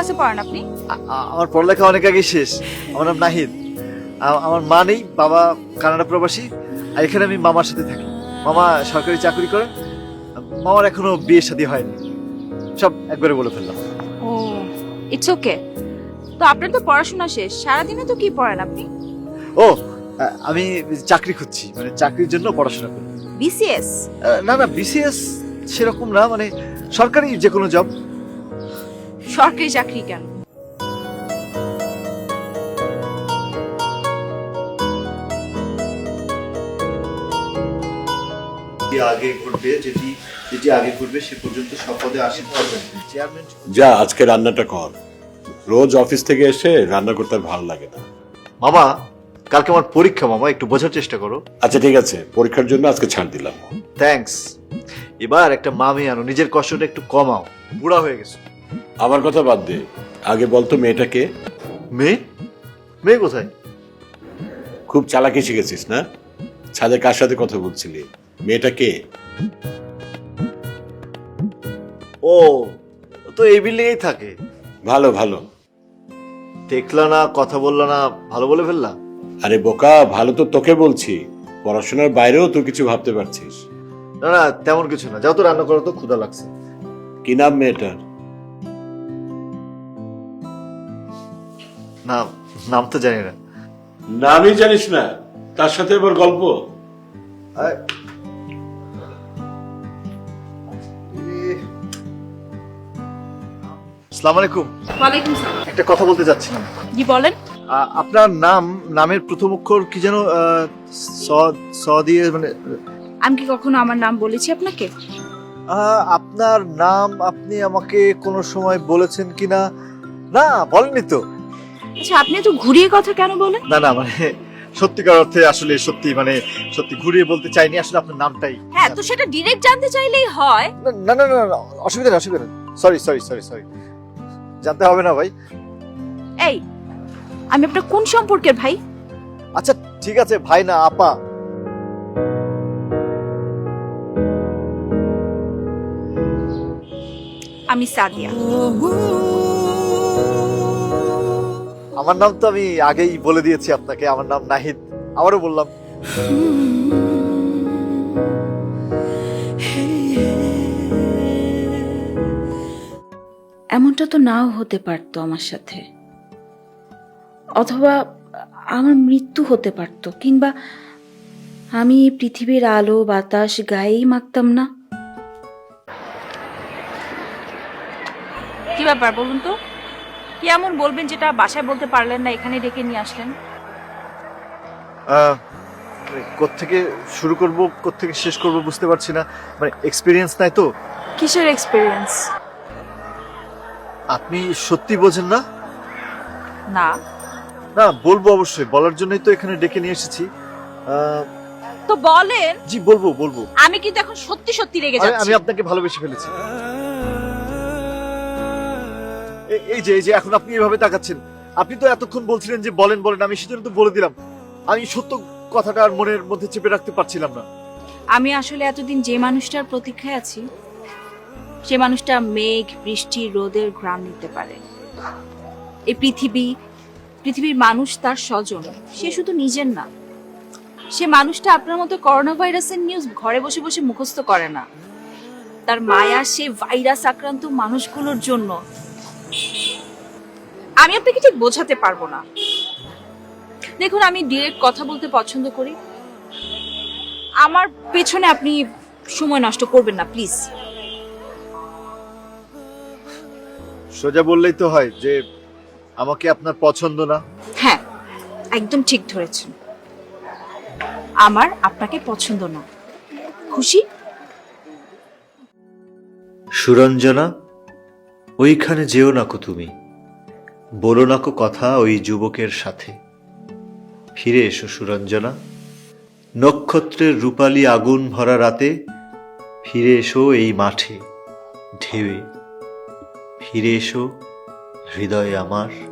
ক্লাসে পড়েন আপনি? আমার পড়ালেখা অনেক আগে শেষ। আমার নাম নাহিদ। আমার মা নেই বাবা কানাডা প্রবাসী আর এখানে আমি মামার সাথে থাকি। মামা সরকারি চাকরি করে মামার এখনও বিয়ে শাদী হয়নি। সব একবারে বলে ফেললাম। ও ইটস ওকে তো আপনার তো পড়াশোনা শেষ সারাদিনে তো কি পড়েন আপনি? ও আমি চাকরি খুঁজছি মানে চাকরির জন্য পড়াশোনা করি। বিসিএস না না বিসিএস সেরকম না মানে সরকারি যে কোনো জব সরকারি চাকরি কেন? আগে ঘটবে যেটি যেটি আগে ঘটবে সে পর্যন্ত সপদে আসীন থাকবেন চেয়ারম্যান যা আজকে রান্নাটা কর। রোজ অফিস থেকে এসে রান্না করতে আর ভালো লাগে না। মামা কালকে আমার পরীক্ষা মামা একটু বোঝার চেষ্টা করো। আচ্ছা ঠিক আছে। পরীক্ষার জন্য আজকে ছাড় দিলাম। থ্যাঙ্কস এবার একটা মামি আনো নিজের কষ্টটা একটু কমাও। বুড়া হয়ে গেছো। আমার কথা বাদ দে। আগে বলতো মেয়েটাকে মেয়ে? মেয়ে কোথায়? খুব চালাকি শিখেছিস না? ছাদে কার সাথে কথা বলছিলি? মেয়েটা কে? ও ও তো এই বিল্ডিং থাকে। ভালো ভালো। দেখলা না কথা বললা না ভালো বলে ফেললা? আরে বোকা ভালো তো তোকে বলছি। পড়াশোনার বাইরেও তুই কিছু ভাবতে পারছিস। না না তেমন কিছু না। যাও তো রান্না করো তো ক্ষুধা লাগছে। কি নাম মেয়েটার? না নাম তো জানি না। নামই জানিস না তার সাথে এবার গল্প। আসসালামু আলাইকুম। ওয়ালাইকুম সালাম। একটা কথা বলতে যাচ্ছিলাম জি বলেন। আ- আপনার নাম নামের প্রথম অক্ষর কি যেন আহ, স স দিয়ে মানে আমি কি কখনো আমার নাম বলেছি আপনাকে? আহ, আপনার নাম আপনি আমাকে কোনো সময় বলেছেন কিনা? না বলেননি তো। আচ্ছা আপনি তো ঘুরিয়ে কথা কেন বলেন? না না মানে সত্যিকার অর্থে আসলে সত্যি মানে সত্যি ঘুরিয়ে বলতে চাইনি আসলে আপনার নামটাই। হ্যাঁ তো সেটা ডিরেক্ট জানতে চাইলেই হয়। না না না অসুবিধা নেই অসুবিধা নেই। সরি সরি সরি সরি জানতে হবে না ভাই। এই আমি আপনার কোন সম্পর্কের ভাই? আচ্ছা ঠিক আছে ভাই না আপা। আমি সাদিয়া। আমার নাম তো আমি আগেই বলে দিয়েছি আপনাকে আমার নাম নাহিদ। আবারও বললাম। এমনটা তো নাও হতে পারতো আমার সাথে। অথবা আমার মৃত্যু হতে পারতো কিংবা আমি এই পৃথিবীর আলো বাতাস গায়েই মাখতাম না। কি ব্যাপার বলুন তো? কি এমন বলবেন যেটা বাসায় বলতে পারলেন না এখানে ডেকে নিয়ে আসলেন? মানে কোত্থেকে শুরু করব কোত্থেকে শেষ করব বুঝতে পারছি না। মানে এক্সপিরিয়েন্স নাই তো? কিসের এক্সপিরিয়েন্স আপনি সত্যি বোঝেন না? না। না বলব অবশ্যই বলার জন্যই তো এখানে ডেকে নিয়ে এসেছি। তো বলেন। জি বলব বলব। আমি কিন্তু এখন সত্যি সত্যি রেগে যাচ্ছি। আমি আপনাকে ভালোবেসে ফেলেছি। এই যে এই যে, এখন আপনি এভাবে তাকাচ্ছেন। আপনি তো এতক্ষণ বলছিলেন যে বলেন বলেন, আমি সেজন্য তো বলে দিলাম। আমি সত্য কথাটা আর মনের মধ্যে চেপে রাখতে পারছিলাম না। আমি আসলে এতদিন যে মানুষটার প্রতীক্ষায় আছি, সে মানুষটা মেঘ, বৃষ্টি, রোদের ঘ্রাণ নিতে পারে। এই পৃথিবী, পৃথিবীর মানুষ তার স্বজন। সে শুধু নিজের না। সে মানুষটা আপনার মতো করোনা ভাইরাসের নিউজ ঘরে বসে বসে মুখস্থ করে না। তার মায়া, সে ভাইরাস আক্রান্ত মানুষগুলোর জন্য আমি আপনাকে ঠিক বোঝাতে পারব না। দেখুন আমি ডিরেক্ট কথা বলতে পছন্দ করি। আমার পেছনে আপনি সময় নষ্ট করবেন না প্লিজ সোজা বললেই তো হয় যে আমাকে আপনার পছন্দ না। হ্যাঁ একদম ঠিক ধরেছেন। আমার আপনাকে পছন্দ না। খুশি? সুরঞ্জনা ওইখানে যেও নাকো তুমি। বলো নাকো কথা ওই যুবকের সাথে। ফিরে এসো সুরঞ্জনা। নক্ষত্রের রূপালী আগুন ভরা রাতে ফিরে এসো এই মাঠে ঢেবে ফিরে এসো, হৃদয় আমার।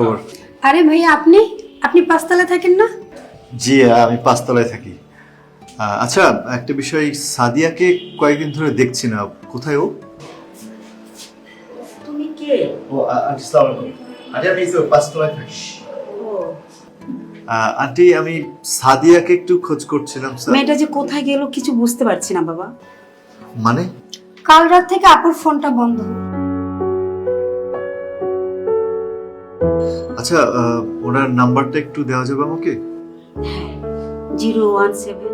খবর? আরে ভাইয়া আপনি? আপনি পাঁচতলা থাকেন না? জি আমি পাঁচতলায় থাকি। আচ্ছা একটা বিষয় সাদিয়াকে কয়েকদিন ধরে দেখছি না। কোথায় ও? তুমি কে? ও আন্টি সালাম আন্টি আমি তো পাঁচতলায় থাকি আন্টি আমি সাদিয়াকে একটু খোঁজ করছিলাম স্যার। মেয়েটা যে কোথায় গেল কিছু বুঝতে পারছি না বাবা। মানে? কাল রাত থেকে আপুর ফোনটা বন্ধ। আচ্ছা ওনার নাম্বারটা একটু দেওয়া যাবে আমাকে? জিরো ওয়ান সেভেন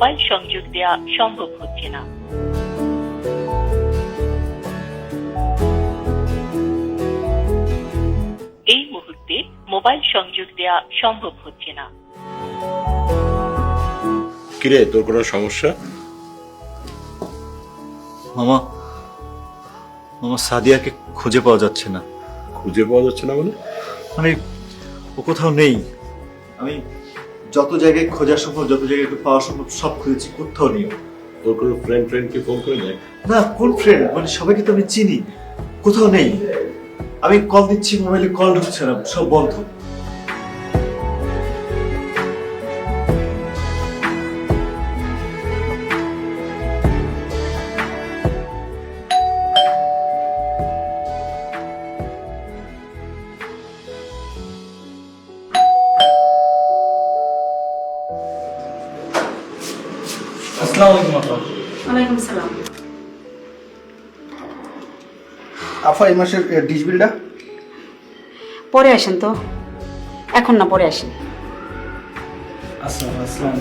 মোবাইল সংযোগ দেওয়া সম্ভব হচ্ছে না। এই মুহূর্তে মোবাইল সংযোগ দেওয়া সম্ভব হচ্ছে না। কিরে তোর কোনো সমস্যা? মামা মামা সাদিয়াকে খুঁজে পাওয়া যাচ্ছে না। খুঁজে পাওয়া যাচ্ছে না মানে? মানে ও কোথাও নেই। আমি যত জায়গায় খোঁজা সম্ভব যত জায়গায় একটু পাওয়া সম্ভব সব খুঁজেছি কোথাও নেই। ওর তোর কোনো ফ্রেন্ড ফ্রেন্ডকে ফোন করে দেখ না কোন ফ্রেন্ড মানে সবাইকে তো আমি চিনি। কোথাও নেই। আমি কল দিচ্ছি মোবাইলে কল ঢুকছে না সব বন্ধ। আফা এই মাসের ডিশ বিলটা? পরে আসেন তো। এখন না পরে আসেন। আসসালাম আসসালাম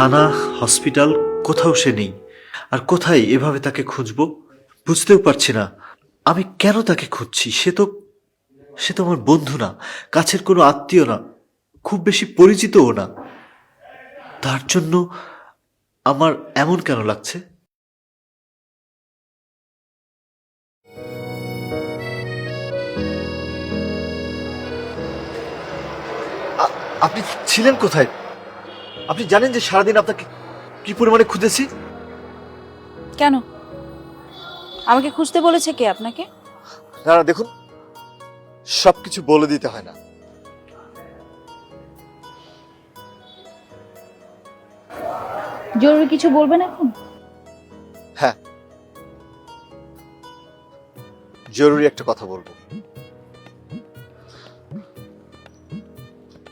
থানা, হসপিটাল, কোথাও সে নেই। আর কোথায় এভাবে তাকে খুঁজবো, বুঝতেও পারছি না। আমি কেন তাকে খুঁজছি? সে তো সে তো আমার বন্ধু না, কাছের কোনো আত্মীয় না, খুব বেশি পরিচিতও না। তার জন্য আমার এমন কেন লাগছে? আপনি ছিলেন কোথায়? আপনি জানেন যে সারাদিন আপনাকে কি পরিমাণে খুঁজেছি? কেন? আমাকে খুঁজতে বলেছে কে আপনাকে? না না দেখুন সবকিছু বলে দিতে হয় না। জরুরি কিছু বলবেন এখন? হ্যাঁ। জরুরি একটা কথা বলব।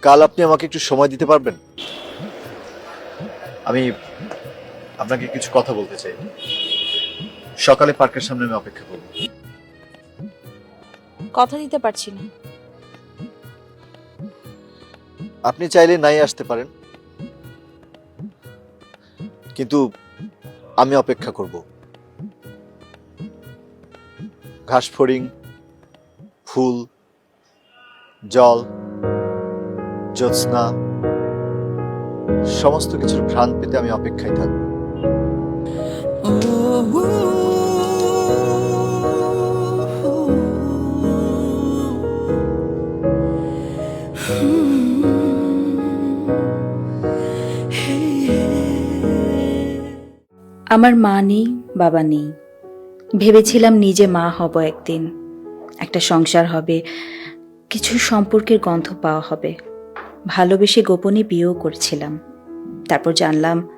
কাল আপনি আমাকে একটু সময় দিতে পারবেন? আমি আপনাকে কিছু কথা বলতে চাই। সকালে পার্কের সামনে আমি অপেক্ষা করব। কথা দিতে পারছি না। আপনি চাইলে নাই আসতে পারেন। কিন্তু আমি অপেক্ষা করব। ঘাস ফড়িং ফুল জল জ্যোৎস্না সমস্ত কিছুর ঘ্রাণ পেতে আমি অপেক্ষায় থাকব। আমার মা নেই, বাবা নেই। ভেবেছিলাম নিজে মা হব একদিন। একটা সংসার হবে, কিছু সম্পর্কের গন্ধ পাওয়া হবে। ভালোবেসে গোপনে বিয়েও করছিলাম। তারপর জানলাম,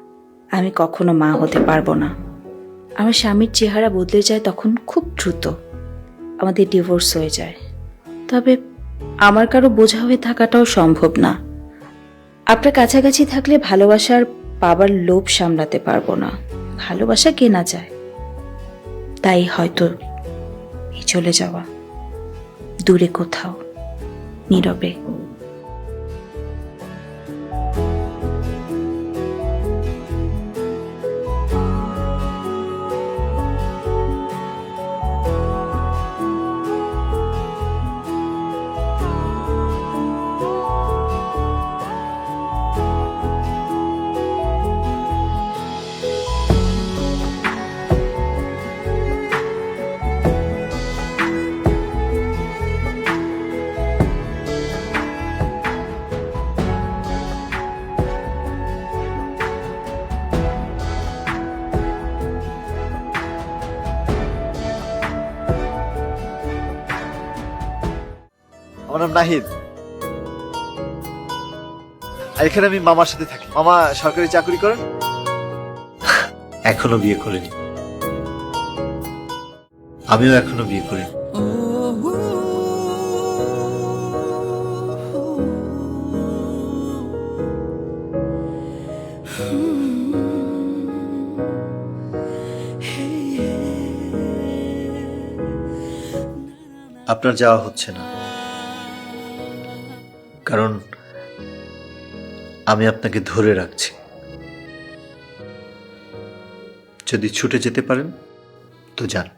আমি কখনো মা হতে পারব না। আমার স্বামীর চেহারা বদলে যায় তখন খুব দ্রুত। আমাদের ডিভোর্স হয়ে যায়। তবে আমার কারও বোঝা হয়ে থাকাটাও সম্ভব না। আপনার কাছাকাছি থাকলে ভালোবাসার পাবার লোভ সামলাতে পারব না। ভালোবাসা কেনা যায়। তাই হয়তো চলে যাওয়া। দূরে কোথাও, নীরবে। নাহিদ। এখানে আমি মামার সাথে থাকি। মামা, সরকারি চাকরি করেন? এখনও বিয়ে করেনি। আমিও এখনও বিয়ে করিনি। আপনার যাওয়া হচ্ছে না। কারণ আমি আপনাকে ধরে রাখছি। যদি ছুটে যেতে পারেন তো যান।